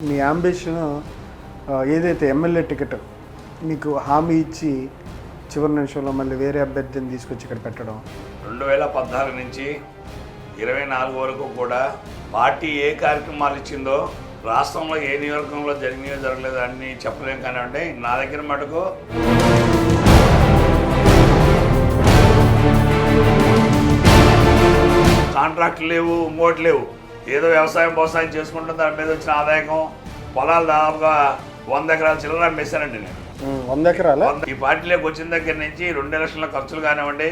మీ ambition ఏదైతే MLA ticket మీకు హామీ ఇచ్చి చివరి నిమిషంలో మళ్ళీ వేరే అభ్యర్థిని తీసుకొచ్చి ఇక్కడ పెట్టడం? రెండు వేల పద్నాలుగు నుంచి ఇరవై నాలుగు వరకు కూడా పార్టీ ఏ కార్యక్రమాలు ఇచ్చిందో రాష్ట్రంలో ఏ నియోజకవర్గంలో జరిగినాయో జరగలేదు అన్ని చెప్పలేం కానీ అంటే నా దగ్గర మటుకు. కాంట్రాక్ట్ లేవు ఇంకోటి లేవు. ఏదో వ్యవసాయం వ్యవసాయం చేసుకుంటే దాని మీద వచ్చిన ఆదాయం పొలాలు దాదాపుగా వంద ఎకరాల చిల్లర అమ్మేశానండి నేను. వంద ఎకరాల? ఈ పార్టీలోకి వచ్చిన దగ్గర నుంచి రెండు లక్షల ఖర్చులు కానివ్వండి.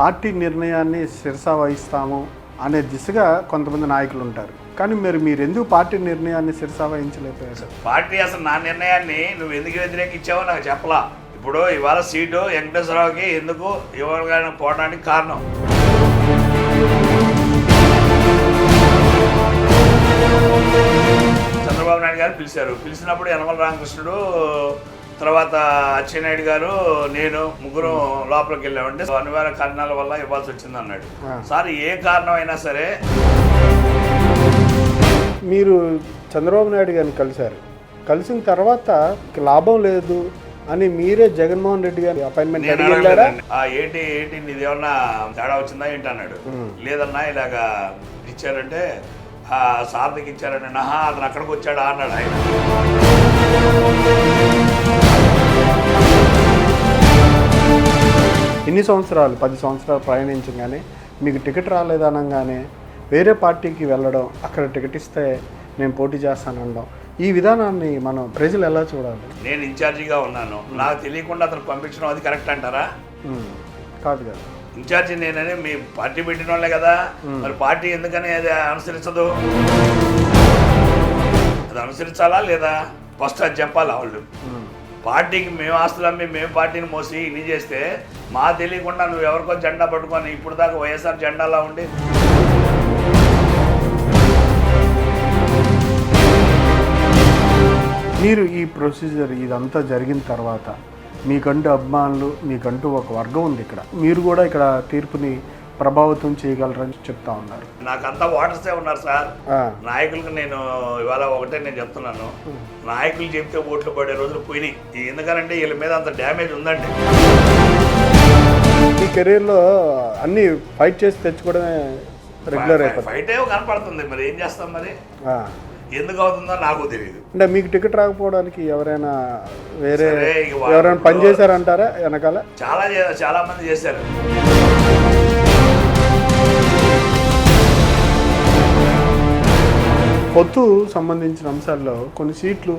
పార్టీ నిర్ణయాన్ని శిరసా వహిస్తాము అనే దిశగా కొంతమంది నాయకులు ఉంటారు. కానీ మీరు మీరు ఎందుకు పార్టీ నిర్ణయాన్ని శిరసా వహించలేకపోయారు? పార్టీ అసలు నా నిర్ణయాన్ని నువ్వు ఎందుకు వ్యతిరేకించావో నాకు చెప్పలా. ఇప్పుడు ఇవాళ సీటు వెంకటేశ్వరరావుకి ఎందుకు ఇవ్వగానే పోవడానికి కారణం? చంద్రబాబు నాయుడు గారు పిలిచారు. పిలిచినప్పుడు యనమల రామకృష్ణుడు తర్వాత అచ్చెన్నాయుడు గారు నేను ముగ్గురు లోపలికి వెళ్ళామంటే అనివార్య కారణాల వల్ల ఇవ్వాల్సి వచ్చింది అన్నాడు. సార్ ఏ కారణం అయినా సరే మీరు చంద్రబాబు నాయుడు గారిని కలిశారు. కలిసిన తర్వాత లాభం లేదు అని మీరే జగన్మోహన్ రెడ్డి గారి అపాయింట్మెంట్ ఏంటి ఏంటి నీది ఏమన్నా తేడా వచ్చిందా ఏంటి అన్నాడు. లేదన్నా ఇలాగా ఇచ్చారంటే సార్థకి ఇచ్చారంటే నహా అతను అక్కడికి వచ్చాడా? అన్నాడు ఆయన. ఇన్ని సంవత్సరాలు పది సంవత్సరాలు ప్రయాణించగానే మీకు టికెట్ రాలేదనగానే వేరే పార్టీకి వెళ్ళడం అక్కడ టికెట్ ఇస్తే నేను పోటీ చేస్తానడం ఈ విధానాన్ని మనం ప్రజలు ఎలా చూడాలి? నేను ఇన్ఛార్జిగా ఉన్నాను. నాకు తెలియకుండా అతను పంపించడం అది కరెక్ట్ అంటారా? కాదు కదా. ఇన్ఛార్జి నేనని మీ పార్టీ పెట్టిన వాళ్ళే కదా మరి పార్టీ ఎందుకని అది అనుసరించదు? అది అనుసరించాలా లేదా? ఫస్ట్ అది చెప్పాలా వాళ్ళు? పార్టీకి మేము ఆస్తులు అమ్మి మేము పార్టీని మోసి ఇన్ని చేస్తే మా తెలియకుండా నువ్వు ఎవరికో జెండా పట్టుకొని ఇప్పుడు దాకా వైఎస్ఆర్ జెండాలా ఉండి? మీరు ఈ ప్రొసీజర్ ఇదంతా జరిగిన తర్వాత మీకంటూ అభిమానులు మీకంటూ ఒక వర్గం ఉంది ఇక్కడ. మీరు కూడా ఇక్కడ తీర్పుని ప్రభావితం చేయగలరని చెప్తా ఉన్నారు. నాకంతా ఓటర్సే ఉన్నారు సార్. నాయకులకు నేను ఇవాళ ఒకటే నేను చెప్తున్నాను. నాయకులు చెప్తే ఓట్లు పడే రోజులు పోయినాయి. ఎందుకనంటే వీళ్ళ మీద అంత డ్యామేజ్ ఉందండి. మీ కెరీర్లో అన్ని ఫైట్ చేసి తెచ్చుకోవడమే రెగ్యులర్ అయిపోతుంది. ఫైట్ ఏమో కనపడుతుంది. మరి ఏం చేస్తాం మరి. ఎందుకు అవుతుందో నాకు తెలియదు అంటే మీకు టికెట్ రాకపోవడానికి ఎవరైనా వేరే ఎవరైనా పని చేశారంటారా వెనకాల? చాలా చాలా మంది చేశారు. పొత్తు సంబంధించిన అంశాల్లో కొన్ని సీట్లు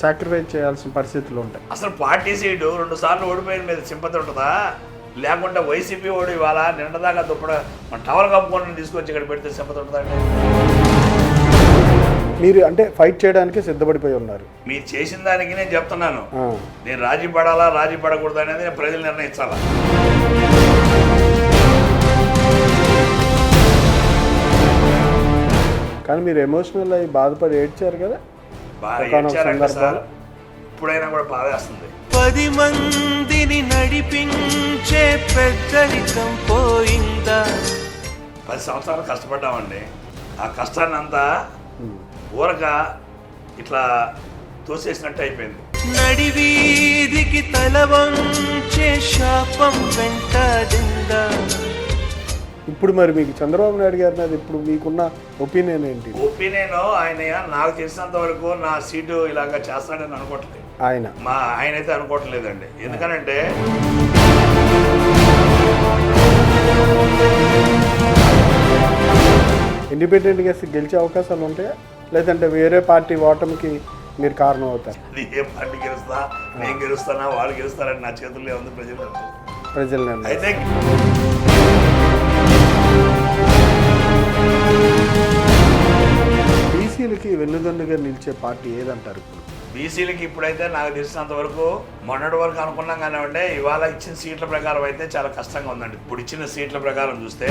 సాక్రిఫైస్ చేయాల్సిన పరిస్థితులు ఉంటాయి. అసలు పార్టీ సీటు రెండు సార్లు ఓడిపోయిన మీద సింపతి ఉంటుందా? లేకుంటే వైసీపీ ఓడి ఇవాళ నిండదాకా దుప్పడ మన టవల్ కప్పుకొని తీసుకొచ్చి ఇక్కడ పెడితే సింపతి ఉంటుందా అండి? మీరు అంటే ఫైట్ చేయడానికి సిద్ధపడిపోయి ఉన్నారు. మీరు చేసిన దానికి నేను చెప్తున్నాను. నేను రాజీ పడాలా రాజీ పడకూడదు అనేది నేను ప్రజలు నిర్ణయించాలా? కానీ మీరు ఎమోషనల్ అయ్యి బాధపడి ఏడ్చారు కదా? బాగా ఏడ్చారంటే సార్. ఇప్పుడైనా కూడా బాధేస్తుంది పది మందిని నడిపించే పెద్దరికం పోయిందా? పది సంవత్సరాలు కష్టపడ్డామండి. ఆ కష్టాన్ని అంతా ఊరక ఇట్లా తోసేసినట్టు అయిపోయింది. నడివీధికి తల వంచే శాపం వెంటాడిందా. ఇప్పుడు మరి మీకు చంద్రబాబు నాయుడు గారి మీద ఇప్పుడు మీకున్న ఒపీనియన్ ఏంటి? ఒపీనియన్ ఆయన నాకు తెలిసినంత వరకు నా సీటు ఇలాగా చేస్తాడని అనుకోవట్లేదు ఆయన. మా ఆయన అయితే అనుకోవట్లేదండి ఎందుకనంటే ఇండిపెండెంట్గా గెలిచే అవకాశాలు ఉంటాయా? లేదంటే వేరే పార్టీ ఓటమికి మీరు కారణం అవుతారు. అది ఏ పార్టీ గెలుస్తా నేను గెలుస్తానా వాళ్ళు గెలుస్తారని నా చేతుల్లో ఉంది ప్రజలు? ప్రజల అయితే బీసీలకి వెన్నుదన్నుగా నిలిచే పార్టీ ఏదంటారు ఇప్పుడు? బీసీలకి ఇప్పుడైతే నాకు తెలిసినంత వరకు మొన్నటి వరకు అనుకున్నాం కానివ్వండి ఇవాళ ఇచ్చిన సీట్ల ప్రకారం అయితే చాలా కష్టంగా ఉందండి. ఇప్పుడు ఇచ్చిన సీట్ల ప్రకారం చూస్తే